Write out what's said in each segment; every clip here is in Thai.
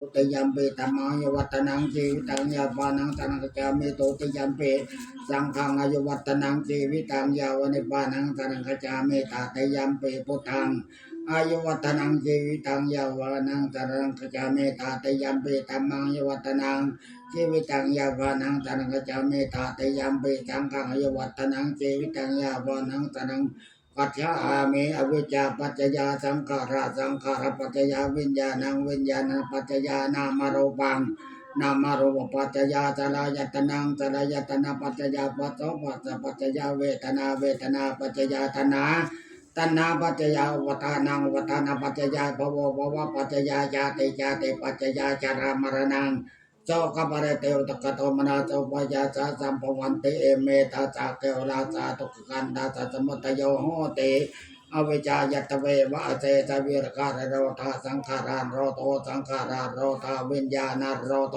ตุติยัมปิธรรมังยวัตนังชีวิตังยาปานังสนังกัจจามิตุติยัมปิสังฆังอายุวัตนังชีวิตังยาวนิปานังสนังกัจจามิตาติยัมปิพุทธังอายุวัตนังชีวิตังยาวนังสนังกัจจามิตาติยัมปิธรรมังยวัตนังชีวิตังยาวนังสนังกัจจามิตาติยัมปิสังฆังอายุวัตนังชีวิตังยาวนังสนัง ปัจจาเมอวิชาปัจจยาสังขาราสังขารปัจจยาวิญญาณังวิญญาณปัจจยานามารูปังนามารูปปัจจยาสลายตนังสลายตนะปัจจยาปัจจปัจจปัจจยาเวทนาเวทนาปัจจยาตนาตนาปัจจยาวตานังวตานาปัจจยาภวภวปัจจยาญาติญาติปัจจยาจารามรณัง โจกปะเรเตวตกะโตมนาโจปยาสาสัมภวันเตเอเมตาจาเกวลาสาตุกกันดาสะสมุตโยโหติอวิจายตเววะเจตวิรการโรธาสังขารานโรโตสังขารานโรธาวิญญาณโรโต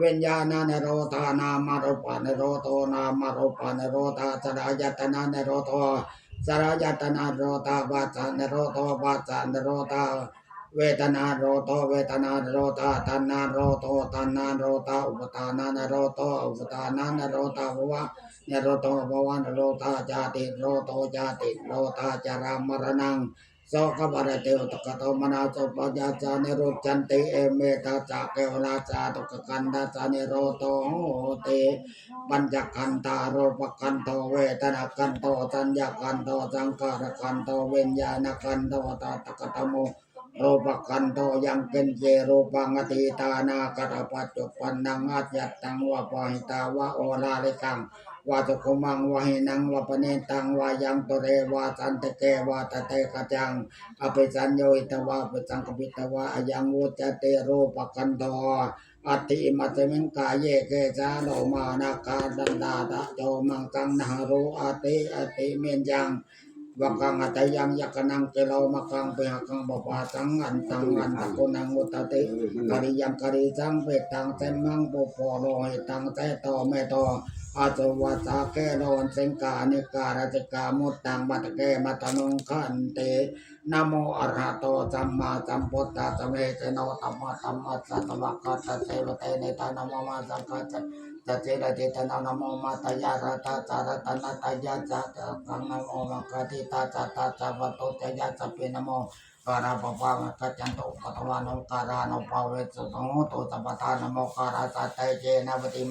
วิญญาณนโรธานามารูปานโรโตนามารูปานโรธาสรายตนานโรโตสรายตนาโรธาวาสานโรโตวาสานโรธา เวทนาโรโตเวทนาโรตาตันนาโรโตตันนาโรตาอุปทานานโรโตอุปทานานโรตาวะเนโรโตภวันโรตาจาติโรโตจาติโรตาจารามรณังโสกบารเตวตกะโตมนาโสปยาจาเนรุจันติเอเมตาจาเกวลาจาตุกกันดาจาเนโรโตโหติปัญจคันตาโรปกันโตเวทนากันโตสัญญากันโตสังขารกันโตเวญญาณกันโตตาตกะตโม รูปกันโตยังเป็นเจรูปังอติตานากตปัจจุปันนังอัจยัตตังวะปะหิตาวะโอลาลิกังวะตุคุมังวะหินังวะปเนตังวะยังตุเรวะสันตเกวะตะเตกะจังอภิสัญโยิตวะปิสังกปิตวะอยังวุจเตรูปกันโตอติมัตมิงกายเยเกจาโนมานาคาดันดาตะโจมังกังนารูอติอติเมนยัง วังกังอัตยังยักนังเกลามักังเปหกังบปาสังอันตังอันตะกุนังอุตติกริยังกริสังเปตังเตมังปุปโลหิตังเตโตเมโตอ อาจวัสาเกโลนเสงกานิการาจิกามุตตังบัตเกมัตนงขันเตนโมอรหะโตสัมมาสัมพุทธัสสะเมเจโนตัมมะตัมมะสัตวะกัสสะเทวเตเนตานโมมาสังฆัสสะตัจเจระเจตนานโมมาตยารัตาจารตนาตยาจัตตังนโมมังคติตาจัตตาจัปโตเตยาสัพเพนโมการาปปะมะกัจจันโตปะตวานุการานุภาเวสุตโหตุสัพพทานโมการาสัตเตเจนะปติม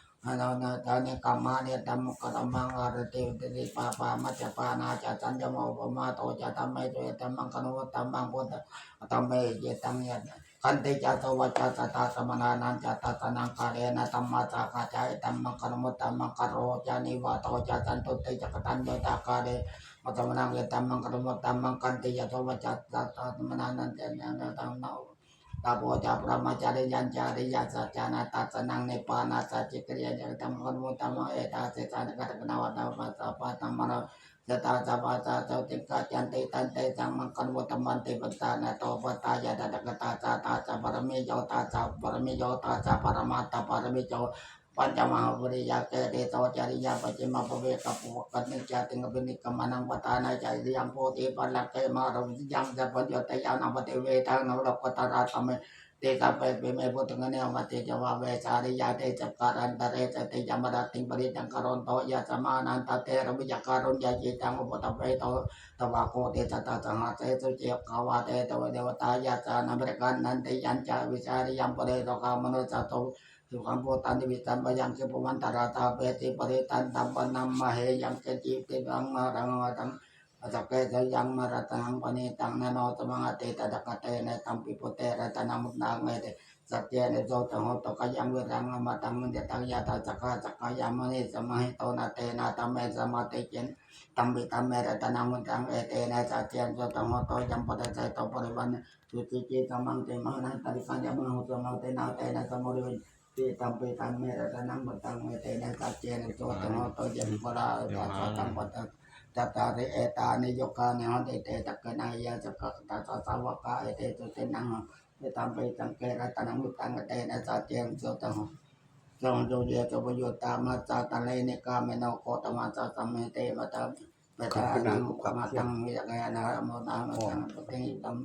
ตัมมะปณิเตใจตัมมังคุมบังปะโหตังสันตะปัญจวิโยยะกิโตตุปาตายาวาจาเอตังอนุมตมังมาตาปิตุปตานังพุทธานาสสังโฆนาคเลสัมมันตาเอตัมมังกรมุตตัมมังตานันจตัมมจริยายาตกานะอนุนาตานิกัมาเนตัมกรมังอารติติติปาปามัจจปานาจตัญญโมปมาโตจตัมเมตุตัมมังกรมุตตัมมังพุทธตัมเมเยตัมยะคันติจตวัจจตตาสมนานันจตตนังกาเรนะตัมมาตาคาจายตัมมังกรมุตตัมมังกโรจานิวาโตจตันตุติจักตันโยตากาเรมัตมนังยตัมมังกรมตัมมังกันติยะโทวจัตตาตมนันนันเตนะนตัมนา ตาโพจาพระมาจาริยันจาริยาสัจจานาตัสนังเนปานาสัจจิกริยาจักตัมคนมตัมเอตาเสตานกัตกนาวตาปัสสะปะตัมมะสตาสะปัสสะเจ้าติกาจันติตันเตสังมังคนมตัมมันติปัตตานะโตปตายาตะกตาตาตาจาปรมิโยตาจาปรมิโยตาจาปรมาตาปรมิโย ปัญจมหาปุริยาเกเตโตจริยาปัจจิมาภเวกัปวกันนิจติงบินิกมานังปตานาจริยังโพธิปัลลเกมารวิยังจะปัญญตยานาปฏิเวทังนรกตาราตเมเตตาเปเปเมพุทธงเนวติจวาเวสาริยาเตจักการันตเรจติยมรัตติปริจังกรณโตยาสมานันตเตระวิจการุญญาจิตังอุปตเปโตตวะโคเตตตาสหัสเตสุเจกขาวาเตตวเดวตายาจานบริการนันติยัญจาวิสาริยัมปเรตกามนุจโต สุขังโพตันติวิตันปยังคิปวันตาราตาเปติปริตันตัมปนัมมะเหยังเกจิติบังมารังมาตังอจักเกจยังมารตังปณิตังนโนตมังอติตตะกะเตเนตัมปิปุเตระตนามุตนาเมเตสัจเจเนโจตโหตกยังเวรังมาตังมันเดตังยาตาจักะจักขยามณิสมหิโตนาเตนะตัมเมสมาเตเจนตัมปิตัมเมระตนามุตังเอเตนะสัจเจนโจตโหตยังปะใจโตปริวันสุติจิตมังเตมหานันตริกัญญมังหุตมังเตนาเตนะสมุริวิ ที่ทำไปทำเมตตานังบัตังเมเตนะสัจเจนะโจตโนโตเยปราตาสตังปัตตจัตตาริเอตานิโยกานิหันติเตตักนายาจักขตาสสาวกาเอเตตุเตนังที่ทำไปตังเกรัตนังมุตังเตนะสัจเจนะโจตโนจงโยเยจประโยชน์ตามาจาตะเลนิกาเมนโคตมาจาสัมเมเตมาตาเปตานังกมาตังวิจกายนาโมนามาตังเตหิตัม